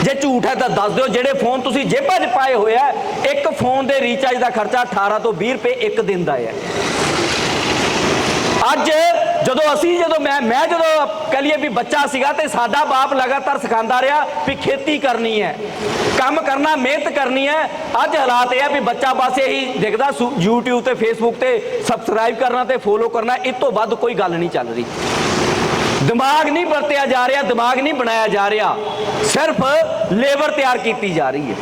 Speaker 1: ਜੇ ਝੂਠ ਹੈ ਤਾਂ ਦੱਸ ਦਿਓ, ਜਿਹੜੇ ਫੋਨ ਤੁਸੀਂ ਜੇਬਾਂ 'ਚ ਪਾਏ ਹੋਏ ਆ ਇੱਕ ਫੋਨ ਦੇ ਰੀਚਾਰਜ ਦਾ ਖਰਚਾ 18 ਤੋਂ 20 ਰੁਪਏ ਇੱਕ ਦਿਨ ਦਾ ਹੈ। ਅੱਜ ਜਦੋਂ ਅਸੀਂ ਜਦੋਂ ਮੈਂ ਮੈਂ ਜਦੋਂ ਕਹ ਲਈਏ ਵੀ ਬੱਚਾ ਸੀਗਾ ਤੇ ਸਾਡਾ ਬਾਪ ਲਗਾਤਾਰ ਸਿਖਾਉਂਦਾ ਰਿਹਾ ਵੀ ਖੇਤੀ ਕਰਨੀ ਹੈ, ਕੰਮ ਕਰਨਾ, ਮਿਹਨਤ ਕਰਨੀ ਹੈ, ਅੱਜ ਹਾਲਾਤ ਇਹ ਹੈ ਵੀ ਬੱਚਾ ਬਸ ਇਹੀ ਦੇਖਦਾ ਸੂ- YouTube ਤੇ, Facebook ਤੇ ਸਬਸਕ੍ਰਾਈਬ ਕਰਨਾ ਤੇ ਫੋਲੋ ਕਰਨਾ, ਇਹ ਤੋਂ ਵੱਧ ਕੋਈ ਗੱਲ ਨਹੀਂ ਚੱਲ ਰਹੀ। ਦਿਮਾਗ ਨਹੀਂ ਵਰਤਿਆ ਜਾ ਰਿਹਾ, ਦਿਮਾਗ ਨਹੀਂ ਬਣਾਇਆ ਜਾ ਰਿਹਾ, ਸਿਰਫ ਲੇਬਰ ਤਿਆਰ ਕੀਤੀ ਜਾ ਰਹੀ ਹੈ।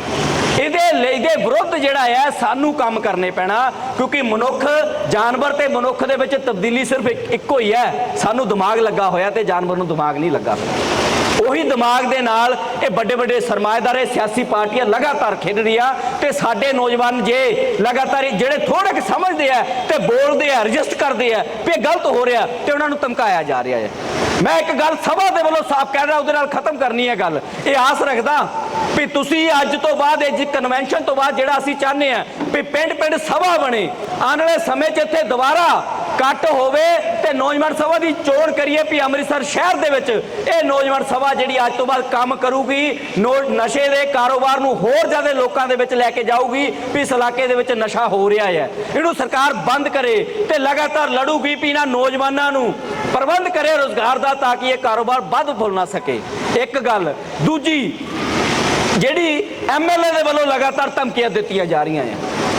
Speaker 1: ਇਹਦੇ ਲਈ- ਇਹਦੇ ਵਿਰੁੱਧ ਜਿਹੜਾ ਹੈ ਸਾਨੂੰ ਕੰਮ ਕਰਨੇ ਪੈਣਾ, ਕਿਉਂਕਿ ਮਨੁੱਖ, ਜਾਨਵਰ ਤੇ ਮਨੁੱਖ ਦੇ ਵਿੱਚ ਤਬਦੀਲੀ ਸਿਰਫ ਇੱਕ- ਇੱਕੋ ਹੀ ਹੈ। ਸਾਨੂੰ ਦਿਮਾਗ ਲੱਗਾ ਹੋਇਆ ਤੇ ਜਾਨਵਰ ਨੂੰ ਦਿਮਾਗ ਨਹੀਂ ਲੱਗਾ ਉਹੀ ਦਿਮਾਗ ਦੇ ਨਾਲ ਇਹ ਵੱਡੇ ਵੱਡੇ ਸਰਮਾਏਦਾਰ ਇਹ ਸਿਆਸੀ ਪਾਰਟੀਆਂ ਲਗਾਤਾਰ ਖੇਡ ਰਹੀਆਂ ਤੇ ਸਾਡੇ ਨੌਜਵਾਨ ਜੇ ਲਗਾਤਾਰ ਜਿਹੜੇ ਥੋੜਾ ਕਿ ਸਮਝਦੇ ਆ ਤੇ ਬੋਲਦੇ ਆ, ਰਜਿਸਟ ਕਰਦੇ ਆ ਵੀ ਇਹ ਗਲਤ ਹੋ ਰਿਹਾ ਤੇ ਉਹਨਾਂ ਨੂੰ ਧਮਕਾਇਆ ਜਾ ਰਿਹਾ ਹੈ। ਮੈਂ ਇੱਕ ਗੱਲ ਸਭਾ ਦੇ ਵੱਲੋਂ ਸਾਫ਼ ਕਹਿ ਰਿਹਾ, ਉਹਦੇ ਨਾਲ ਖਤਮ ਕਰਨੀ ਹੈ ਗੱਲ। ਇਹ ਆਸ ਰੱਖਦਾ ਵੀ ਤੁਸੀਂ ਅੱਜ ਤੋਂ ਬਾਅਦ ਇਹ ਕਨਵੈਨਸ਼ਨ ਤੋਂ ਬਾਅਦ ਜਿਹੜਾ ਅਸੀਂ ਚਾਹੁੰਦੇ ਆ ਵੀ ਪਿੰਡ ਪਿੰਡ ਸਭਾ ਬਣੇ। ਆਉਣ ਵਾਲੇ ਸਮੇਂ 'ਚ ਇੱਥੇ ਦੁਬਾਰਾ ਕੱਟ ਹੋਵੇ ਤੇ ਨੌਜਵਾਨ ਸਭਾ ਦੀ ਚੋਣ ਕਰੀਏ ਵੀ ਅੰਮ੍ਰਿਤਸਰ ਸ਼ਹਿਰ ਦੇ ਵਿੱਚ ਇਹ ਨੌਜਵਾਨ ਸਭਾ ਜਿਹੜੀ ਅੱਜ ਤੋਂ ਬਾਅਦ ਕੰਮ ਕਰੂਗੀ, ਨੋ- ਨਸ਼ੇ ਦੇ ਕਾਰੋਬਾਰ ਨੂੰ ਹੋਰ ਜ਼ਿਆਦਾ ਲੋਕਾਂ ਦੇ ਵਿੱਚ ਲੈ ਕੇ ਜਾਊਗੀ ਵੀ ਇਸ ਇਲਾਕੇ ਦੇ ਵਿੱਚ ਨਸ਼ਾ ਹੋ ਰਿਹਾ ਹੈ। ਇਹਨੂੰ ਸਰਕਾਰ ਬੰਦ ਕਰੇ ਤੇ ਲਗਾਤਾਰ ਲੜੂਗੀ ਵੀ ਇਹਨਾਂ ਨੌਜਵਾਨਾਂ ਨੂੰ ਪ੍ਰਬੰਧ ਕਰੇ ਰੋਜ਼ਗਾਰ ਦਾ ਤਾਂ ਕਿ ਇਹ ਕਾਰੋਬਾਰ ਵੱਧ ਫੁੱਲ ਨਾ ਸਕੇ। ਇੱਕ ਗੱਲ, ਦੂਜੀ, ਜਿਹੜੀ ਐਮਐਲਏ ਦੇ ਵੱਲੋਂ ਲਗਾਤਾਰ ਧਮਕੀਆਂ ਦਿੱਤੀਆਂ ਜਾ ਰਹੀਆਂ ਹੈ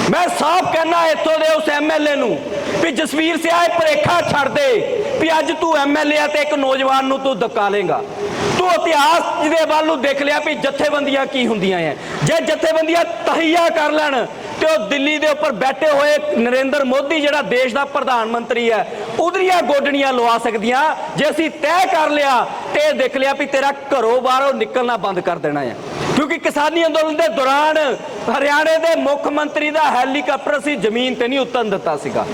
Speaker 1: ਮੈਂ ਸਾਫ਼ ਕਹਿਣਾ ਇੱਥੋਂ ਦੇ ਉਸ ਐਮਐਲਏ ਨੂੰ ਵੀ ਜਸਵੀਰ ਸਿਆ ਇਹ ਭਰੇਖਾ ਛੱਡ ਦੇ ਵੀ ਅੱਜ ਤੂੰ ਐਮਐਲਏ ਆ ਤੇ ਇੱਕ ਨੌਜਵਾਨ ਨੂੰ ਤੂੰ ਧੱਕਾ ਲੇਗਾ ਤੂੰ ਇਤਿਹਾਸ ਦੇ ਵੱਲ ਨੂੰ ਦੇਖ ਲਿਆ ਵੀ ਜਥੇਬੰਦੀਆਂ ਕੀ ਹੁੰਦੀਆਂ ਐ ਜੇ ਜਥੇਬੰਦੀਆਂ ਤਹਈਆ ਕਰ ਲੈਣ ਤੇ ਉਹ ਦਿੱਲੀ ਦੇ ਉੱਪਰ ਬੈਠੇ ਹੋਏ ਨਰਿੰਦਰ ਮੋਦੀ, ਜਿਹੜਾ ਦੇਸ਼ ਦਾ ਪ੍ਰਧਾਨ ਮੰਤਰੀ ਹੈ ਉਧਰੀਆਂ ਗੋਡਣੀਆਂ ਲਵਾ ਸਕਦੀਆਂ। ਜੇ ਅਸੀਂ ਤੈਅ ਕਰ ਲਿਆ ਤੇ ਦੇਖ ਲਿਆ ਵੀ ਤੇਰਾ ਘਰੋਂ ਬਾਹਰੋਂ ਨਿਕਲਣਾ ਬੰਦ ਕਰ ਦੇਣਾ ਹੈ ਕਿਉਂਕਿ ਕਿਸਾਨੀ ਅੰਦੋਲਨ ਦੇ ਦੌਰਾਨ ਹਰਿਆਣੇ ਦੇ ਮੁੱਖ ਮੰਤਰੀ ਦਾ ਹੈਲੀਕਾਪਟਰ ਸੀ, ਜ਼ਮੀਨ ਤੇ ਨਹੀਂ ਉਤਰਨ ਦਿੱਤਾ ਸੀਗਾ।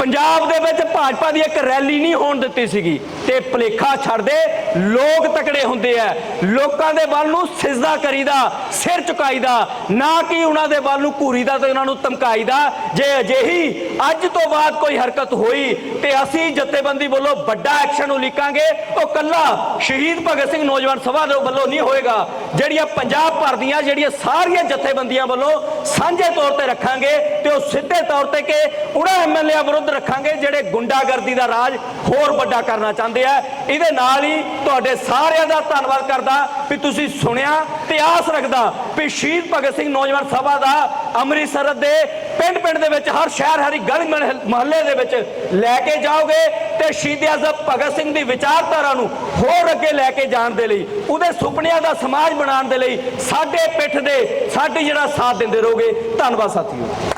Speaker 1: ਪੰਜਾਬ ਦੇ ਵਿੱਚ ਭਾਜਪਾ ਦੀ ਇੱਕ ਰੈਲੀ ਨਹੀਂ ਹੋਣ ਦਿੱਤੀ ਸੀਗੀ। ਤੇ ਭਲੇਖਾ ਛੱਡ ਦੇ ਲੋਕ ਤਕੜੇ ਹੁੰਦੇ ਆ। ਲੋਕਾਂ ਦੇ ਵੱਲ ਨੂੰ ਸਿਜਦਾ ਕਰੀਦਾ, ਸਿਰ ਝੁਕਾਈਦਾ, ਨਾ ਕਿ ਉਹਨਾਂ ਦੇ ਵੱਲ ਨੂੰ ਘੂਰੀਦਾ ਤੇ ਉਹਨਾਂ ਨੂੰ ਧਮਕਾਈਦਾ। ਜੇ ਅਜਿਹੀ ਅੱਜ ਤੋਂ ਬਾਅਦ ਕੋਈ ਹਰਕਤ ਹੋਈ ਤੇ ਅਸੀਂ ਜਥੇਬੰਦੀ ਵੱਲੋਂ ਵੱਡਾ ਐਕਸ਼ਨ ਉਲੀਕਾਂਗੇ ਉਹ ਕੱਲਾ ਸ਼ਹੀਦ ਭਗਤ ਸਿੰਘ ਨੌਜਵਾਨ ਸਭਾ ਦੇ ਵੱਲੋਂ ਨਹੀਂ ਹੋਏਗਾ। ਜਿਹੜੀਆਂ ਪੰਜਾਬ ਭਰ ਦੀਆਂ, ਜਿਹੜੀਆਂ ਸਾਰੀਆਂ ਜਥੇਬੰਦੀਆਂ ਵੱਲੋਂ ਸਾਂਝੇ ਤੌਰ ਤੇ ਰੱਖਾਂਗੇ ਤੇ ਉਹ ਸਿੱਧੇ ਤੌਰ ਤੇ ਕਿ ਉਹਨਾਂ ਐਮਐਲਏ ਵਿਰੁੱਧ ਰੱਖਾਂਗੇ, ਜਿਹੜੇ ਗੁੰਡਾਗਰਦੀ ਦਾ ਰਾਜ ਹੋਰ ਵੱਡਾ ਕਰਨਾ ਚਾਹੁੰਦੇ ਜਾਂਦੇ ਆ। ਇਹਦੇ ਨਾਲ ਹੀ ਤੁਹਾਡੇ ਸਾਰਿਆਂ ਦਾ ਧੰਨਵਾਦ ਕਰਦਾ ਵੀ ਤੁਸੀਂ ਸੁਣਿਆ ਤੇ ਆਸ ਰੱਖਦਾ ਵੀ ਸ਼ਹੀਦ ਭਗਤ ਸਿੰਘ ਨੌਜਵਾਨ ਸਭਾ ਦਾ ਅੰਮ੍ਰਿਤਸਰ ਦੇ ਪਿੰਡ ਪਿੰਡ ਦੇ ਵਿੱਚ, ਹਰ ਸ਼ਹਿਰ, ਹਰੀ ਗਲੀ ਮਹੱਲੇ ਦੇ ਵਿੱਚ ਲੈ ਕੇ ਜਾਓਗੇ ਤੇ ਸ਼ਹੀਦ ਆਜ਼ਮ ਭਗਤ ਸਿੰਘ ਦੀ ਵਿਚਾਰਧਾਰਾ ਨੂੰ ਹੋਰ ਅੱਗੇ ਲੈ ਕੇ ਜਾਣ ਦੇ ਲਈ, ਉਹਦੇ ਸੁਪਨਿਆਂ ਦਾ ਸਮਾਜ ਬਣਾਉਣ ਦੇ ਲਈ ਸਾਡੇ ਪਿੱਠ ਦੇ ਸਾਡੀ ਜਿਹੜਾ ਸਾਥ ਦਿੰਦੇ ਰਹੋਗੇ। ਧੰਨਵਾਦ ਸਾਥੀਓ।